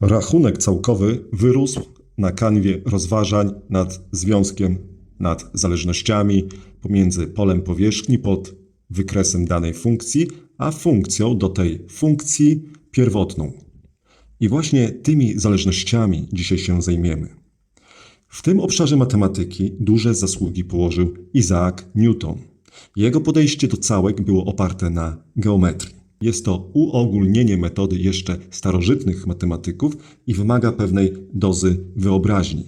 Rachunek całkowy wyrósł na kanwie rozważań nad związkiem, nad zależnościami pomiędzy polem powierzchni pod wykresem danej funkcji, a funkcją do tej funkcji pierwotną. I właśnie tymi zależnościami dzisiaj się zajmiemy. W tym obszarze matematyki duże zasługi położył Isaac Newton. Jego podejście do całek było oparte na geometrii. Jest to uogólnienie metody jeszcze starożytnych matematyków i wymaga pewnej dozy wyobraźni.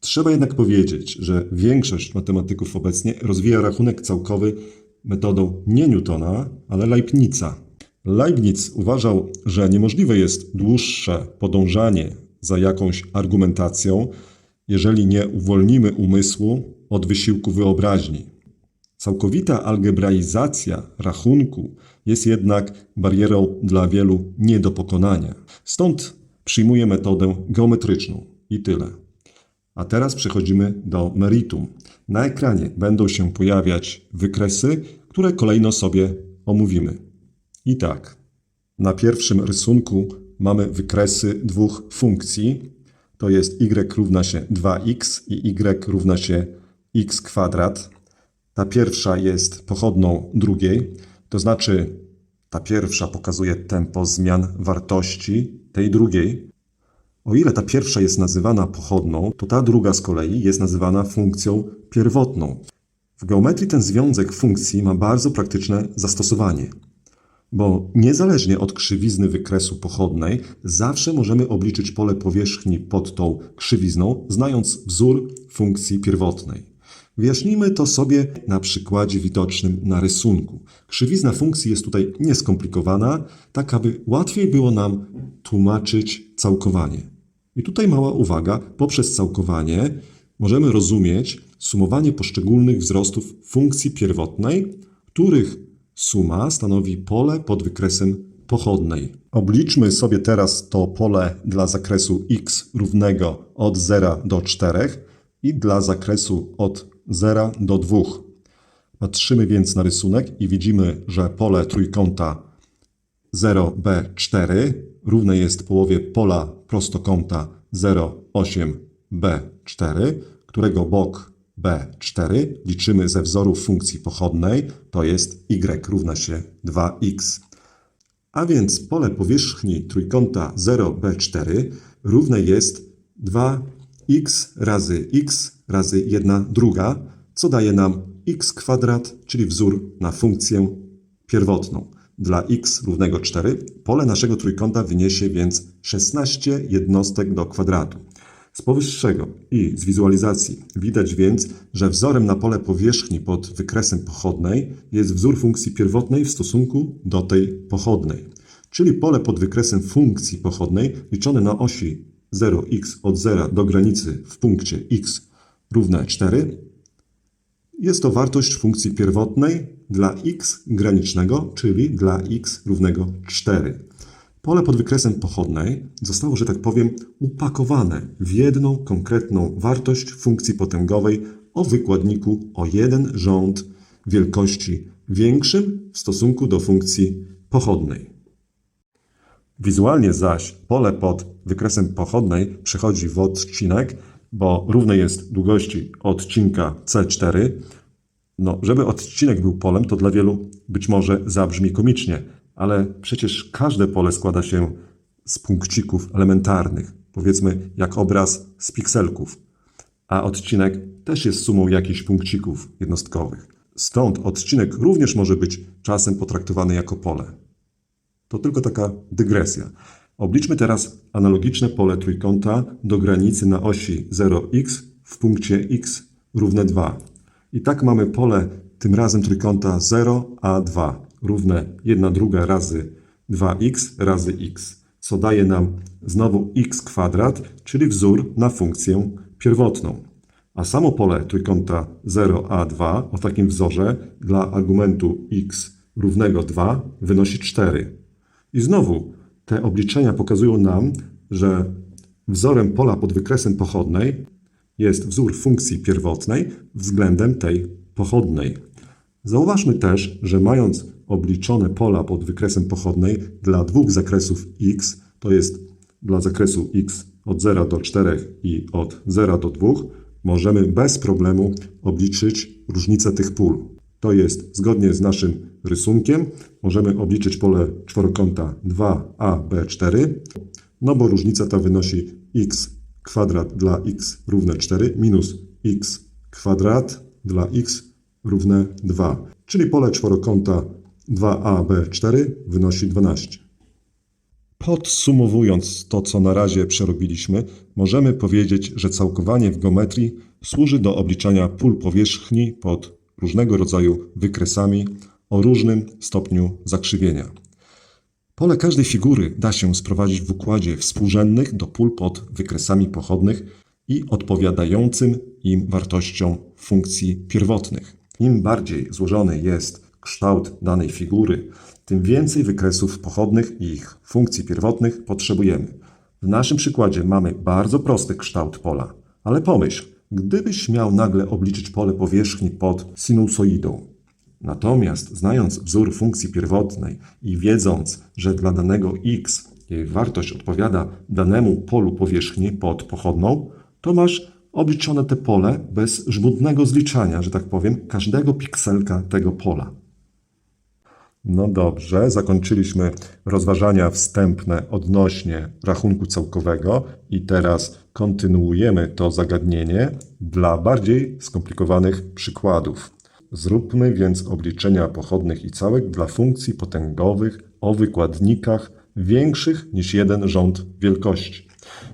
Trzeba jednak powiedzieć, że większość matematyków obecnie rozwija rachunek całkowy metodą nie Newtona, ale Leibniza. Leibniz uważał, że niemożliwe jest dłuższe podążanie za jakąś argumentacją, jeżeli nie uwolnimy umysłu od wysiłku wyobraźni. Całkowita algebraizacja rachunku jest jednak barierą dla wielu nie do pokonania. Stąd przyjmuje metodę geometryczną i tyle. A teraz przechodzimy do meritum. Na ekranie będą się pojawiać wykresy, które kolejno sobie omówimy. I tak, na pierwszym rysunku mamy wykresy dwóch funkcji. To jest y równa się 2x i y równa się x kwadrat. Ta pierwsza jest pochodną drugiej, to znaczy ta pierwsza pokazuje tempo zmian wartości tej drugiej. O ile ta pierwsza jest nazywana pochodną, to ta druga z kolei jest nazywana funkcją pierwotną. W geometrii ten związek funkcji ma bardzo praktyczne zastosowanie, bo niezależnie od krzywizny wykresu pochodnej, zawsze możemy obliczyć pole powierzchni pod tą krzywizną, znając wzór funkcji pierwotnej. Wyjaśnijmy to sobie na przykładzie widocznym na rysunku. Krzywizna funkcji jest tutaj nieskomplikowana, tak aby łatwiej było nam tłumaczyć całkowanie. I tutaj mała uwaga, poprzez całkowanie możemy rozumieć sumowanie poszczególnych wzrostów funkcji pierwotnej, których suma stanowi pole pod wykresem pochodnej. Obliczmy sobie teraz to pole dla zakresu x równego od 0 do 4 i dla zakresu od 0 do 2. Patrzymy więc na rysunek i widzimy, że pole trójkąta 0b4 równe jest połowie pola prostokąta 0,8b4, którego bok b4 liczymy ze wzoru funkcji pochodnej, to jest y równa się 2x. A więc pole powierzchni trójkąta 0b4 równe jest 2x razy x razy 1 druga, co daje nam x kwadrat, czyli wzór na funkcję pierwotną. Dla x równego 4 pole naszego trójkąta wyniesie więc 16 jednostek do kwadratu. Z powyższego i z wizualizacji widać więc, że wzorem na pole powierzchni pod wykresem pochodnej jest wzór funkcji pierwotnej w stosunku do tej pochodnej. Czyli pole pod wykresem funkcji pochodnej liczone na osi 0x od 0 do granicy w punkcie x równe 4 jest to wartość funkcji pierwotnej dla x granicznego, czyli dla x równego 4. Pole pod wykresem pochodnej zostało, że tak powiem, upakowane w jedną konkretną wartość funkcji potęgowej o wykładniku o jeden rząd wielkości większym w stosunku do funkcji pochodnej. Wizualnie zaś pole pod wykresem pochodnej przechodzi w odcinek, bo równe jest długości odcinka C4. No, żeby odcinek był polem, to dla wielu być może zabrzmi komicznie, ale przecież każde pole składa się z punkcików elementarnych, powiedzmy jak obraz z pikselków, a odcinek też jest sumą jakichś punkcików jednostkowych. Stąd odcinek również może być czasem potraktowany jako pole. To tylko taka dygresja. Obliczmy teraz analogiczne pole trójkąta do granicy na osi 0x w punkcie x równe 2. I tak mamy pole tym razem trójkąta 0a2 równe 1 druga razy 2x razy x, co daje nam znowu x kwadrat, czyli wzór na funkcję pierwotną. A samo pole trójkąta 0a2 o takim wzorze dla argumentu x równego 2 wynosi 4. I znowu te obliczenia pokazują nam, że wzorem pola pod wykresem pochodnej jest wzór funkcji pierwotnej względem tej pochodnej. Zauważmy też, że mając obliczone pola pod wykresem pochodnej dla dwóch zakresów x, to jest dla zakresu x od 0 do 4 i od 0 do 2, możemy bez problemu obliczyć różnicę tych pól. To jest zgodnie z naszym rysunkiem, możemy obliczyć pole czworokąta 2AB4, no bo różnica ta wynosi x kwadrat dla x równe 4 minus x kwadrat dla x równe 2, czyli pole czworokąta 2AB4 wynosi 12. Podsumowując to, co na razie przerobiliśmy, możemy powiedzieć, że całkowanie w geometrii służy do obliczania pól powierzchni pod różnego rodzaju wykresami o różnym stopniu zakrzywienia. Pole każdej figury da się sprowadzić w układzie współrzędnych do pól pod wykresami pochodnych i odpowiadającym im wartościom funkcji pierwotnych. Im bardziej złożony jest kształt danej figury, tym więcej wykresów pochodnych i ich funkcji pierwotnych potrzebujemy. W naszym przykładzie mamy bardzo prosty kształt pola, ale pomyśl, gdybyś miał nagle obliczyć pole powierzchni pod sinusoidą, Natomiast znając wzór funkcji pierwotnej i wiedząc, że dla danego x jej wartość odpowiada danemu polu powierzchni pod pochodną, to masz obliczone te pole bez żmudnego zliczania, że tak powiem, każdego pikselka tego pola. No dobrze, zakończyliśmy rozważania wstępne odnośnie rachunku całkowego i teraz kontynuujemy to zagadnienie dla bardziej skomplikowanych przykładów. Zróbmy więc obliczenia pochodnych i całek dla funkcji potęgowych o wykładnikach większych niż jeden rząd wielkości.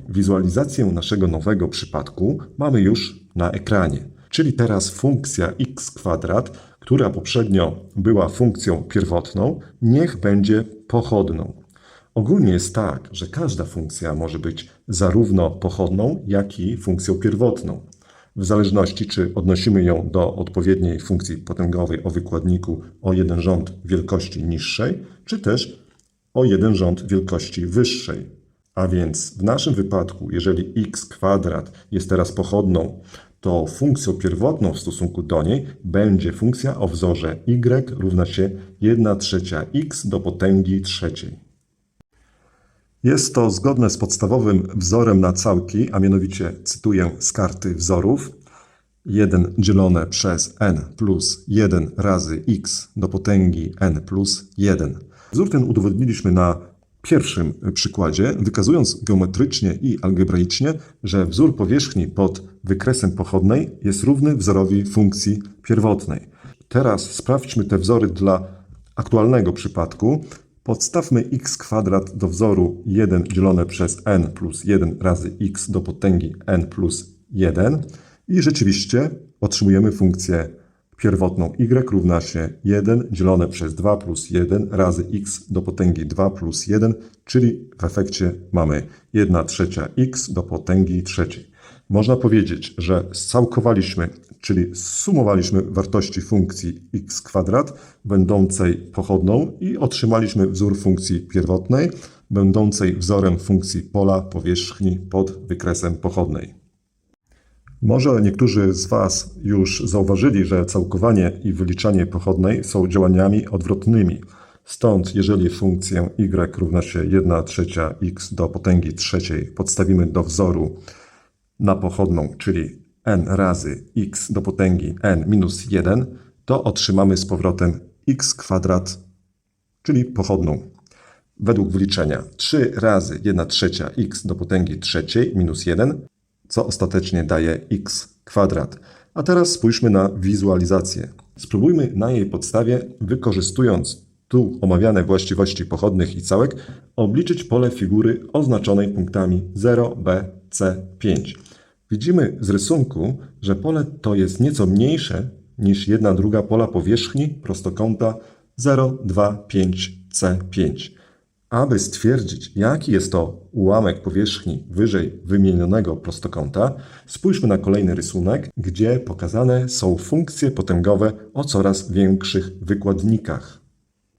Wizualizację naszego nowego przypadku mamy już na ekranie, czyli teraz funkcja x kwadrat, która poprzednio była funkcją pierwotną, niech będzie pochodną. Ogólnie jest tak, że każda funkcja może być zarówno pochodną, jak i funkcją pierwotną w zależności czy odnosimy ją do odpowiedniej funkcji potęgowej o wykładniku o jeden rząd wielkości niższej, czy też o jeden rząd wielkości wyższej. A więc w naszym wypadku, jeżeli x kwadrat jest teraz pochodną, to funkcją pierwotną w stosunku do niej będzie funkcja o wzorze y równa się 1 trzecia x do potęgi trzeciej. Jest to zgodne z podstawowym wzorem na całki, a mianowicie cytuję z karty wzorów. 1 dzielone przez n plus 1 razy x do potęgi n plus 1. Wzór ten udowodniliśmy na pierwszym przykładzie, wykazując geometrycznie i algebraicznie, że wzór powierzchni pod wykresem pochodnej jest równy wzorowi funkcji pierwotnej. Teraz sprawdźmy te wzory dla aktualnego przypadku. Podstawmy x kwadrat do wzoru 1 dzielone przez n plus 1 razy x do potęgi n plus 1 i rzeczywiście otrzymujemy funkcję pierwotną y równa się 1 dzielone przez 2 plus 1 razy x do potęgi 2 plus 1, czyli w efekcie mamy 1 trzecia x do potęgi trzeciej. Można powiedzieć, że scałkowaliśmy, czyli sumowaliśmy wartości funkcji x kwadrat będącej pochodną i otrzymaliśmy wzór funkcji pierwotnej będącej wzorem funkcji pola powierzchni pod wykresem pochodnej. Może niektórzy z Was już zauważyli, że całkowanie i wyliczanie pochodnej są działaniami odwrotnymi. Stąd, jeżeli funkcję y równa się 1 trzecia x do potęgi trzeciej podstawimy do wzoru na pochodną, czyli n razy x do potęgi n minus 1, to otrzymamy z powrotem x kwadrat, czyli pochodną. Według wyliczenia 3 razy 1 trzecia x do potęgi trzeciej minus 1, co ostatecznie daje x kwadrat. A teraz spójrzmy na wizualizację. Spróbujmy na jej podstawie, wykorzystując tu omawiane właściwości pochodnych i całek, obliczyć pole figury oznaczonej punktami 0, b, c, 5. Widzimy z rysunku, że pole to jest nieco mniejsze niż jedna druga pola powierzchni prostokąta 0, 2, 5, c, 5. Aby stwierdzić, jaki jest to ułamek powierzchni wyżej wymienionego prostokąta, spójrzmy na kolejny rysunek, gdzie pokazane są funkcje potęgowe o coraz większych wykładnikach.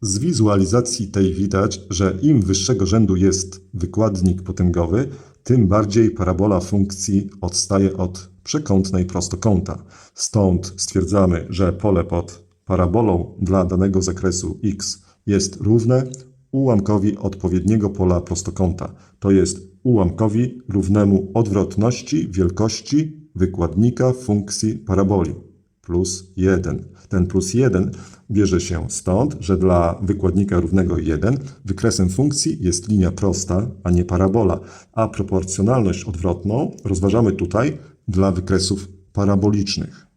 Z wizualizacji tej widać, że im wyższego rzędu jest wykładnik potęgowy, tym bardziej parabola funkcji odstaje od przekątnej prostokąta. Stąd stwierdzamy, że pole pod parabolą dla danego zakresu x jest równe ułamkowi odpowiedniego pola prostokąta. To jest ułamkowi równemu odwrotności wielkości wykładnika funkcji paraboli plus 1. Ten plus 1 bierze się stąd, że dla wykładnika równego 1 wykresem funkcji jest linia prosta, a nie parabola, a proporcjonalność odwrotną rozważamy tutaj dla wykresów parabolicznych.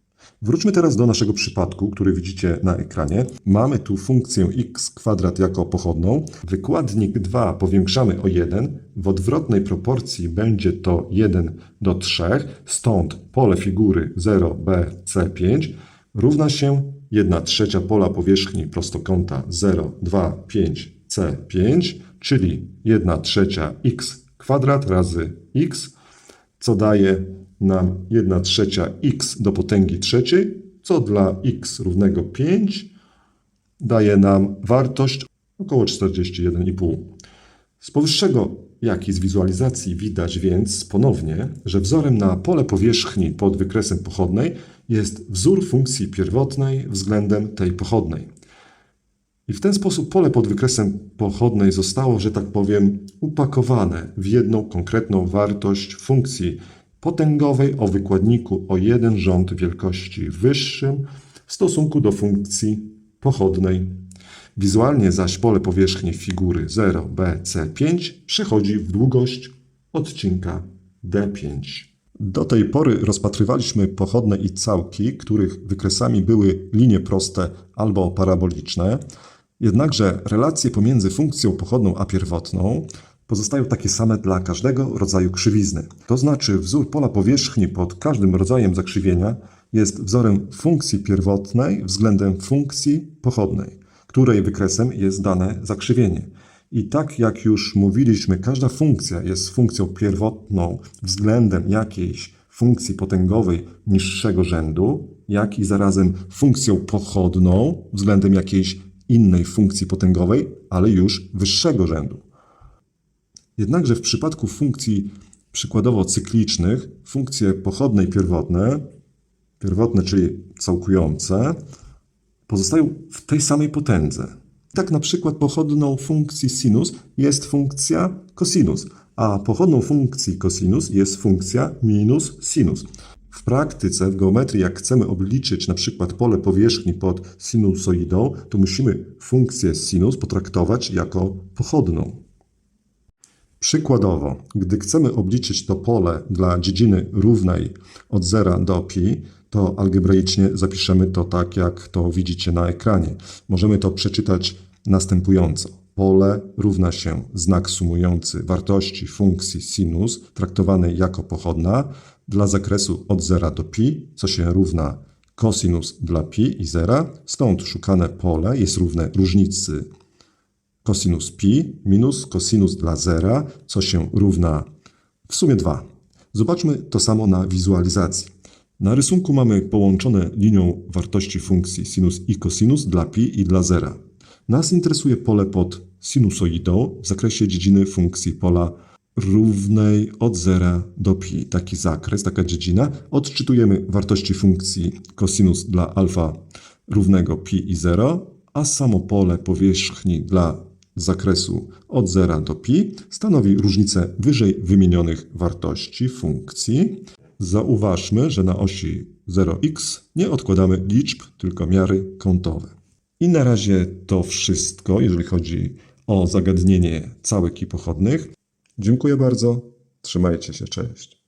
Wróćmy teraz do naszego przypadku, który widzicie na ekranie. Mamy tu funkcję x kwadrat jako pochodną. Wykładnik 2 powiększamy o 1. W odwrotnej proporcji będzie to 1 do 3. Stąd pole figury 0bc5 równa się 1 trzecia pola powierzchni prostokąta 0, 2, 5, c5, czyli 1 trzecia x kwadrat razy x, co daje nam 1 trzecia x do potęgi trzeciej, co dla x równego 5 daje nam wartość około 41,5. Z powyższego, jak i z wizualizacji widać więc ponownie, że wzorem na pole powierzchni pod wykresem pochodnej jest wzór funkcji pierwotnej względem tej pochodnej. I w ten sposób pole pod wykresem pochodnej zostało, że tak powiem, upakowane w jedną konkretną wartość funkcji potęgowej o wykładniku o jeden rząd wielkości wyższym w stosunku do funkcji pochodnej. Wizualnie zaś pole powierzchni figury 0bc5 przechodzi w długość odcinka d5. Do tej pory rozpatrywaliśmy pochodne i całki, których wykresami były linie proste albo paraboliczne. Jednakże relacje pomiędzy funkcją pochodną a pierwotną pozostają takie same dla każdego rodzaju krzywizny. To znaczy wzór pola powierzchni pod każdym rodzajem zakrzywienia jest wzorem funkcji pierwotnej względem funkcji pochodnej, której wykresem jest dane zakrzywienie. I tak jak już mówiliśmy, każda funkcja jest funkcją pierwotną względem jakiejś funkcji potęgowej niższego rzędu, jak i zarazem funkcją pochodną względem jakiejś innej funkcji potęgowej, ale już wyższego rzędu. Jednakże w przypadku funkcji przykładowo cyklicznych, funkcje pochodne i pierwotne, pierwotne czyli całkujące, pozostają w tej samej potędze. Tak na przykład pochodną funkcji sinus jest funkcja cosinus, a pochodną funkcji cosinus jest funkcja minus sinus. W praktyce, w geometrii, jak chcemy obliczyć na przykład pole powierzchni pod sinusoidą, to musimy funkcję sinus potraktować jako pochodną. Przykładowo, gdy chcemy obliczyć to pole dla dziedziny równej od 0 do pi, to algebraicznie zapiszemy to tak, jak to widzicie na ekranie. Możemy to przeczytać następująco. Pole równa się znak sumujący wartości funkcji sinus traktowanej jako pochodna dla zakresu od 0 do pi, co się równa cosinus dla pi i 0. Stąd szukane pole jest równe różnicy cosinus pi minus cosinus dla zera, co się równa w sumie 2. Zobaczmy to samo na wizualizacji. Na rysunku mamy połączone linią wartości funkcji sinus i cosinus dla pi i dla zera. Nas interesuje pole pod sinusoidą w zakresie dziedziny funkcji pola równej od 0 do pi. Taki zakres, taka dziedzina. Odczytujemy wartości funkcji cosinus dla alfa równego pi i 0, a samo pole powierzchni dla zakresu od 0 do pi stanowi różnicę wyżej wymienionych wartości funkcji. Zauważmy, że na osi 0x nie odkładamy liczb, tylko miary kątowe. I na razie to wszystko, jeżeli chodzi o zagadnienie całek i pochodnych. Dziękuję bardzo. Trzymajcie się, cześć.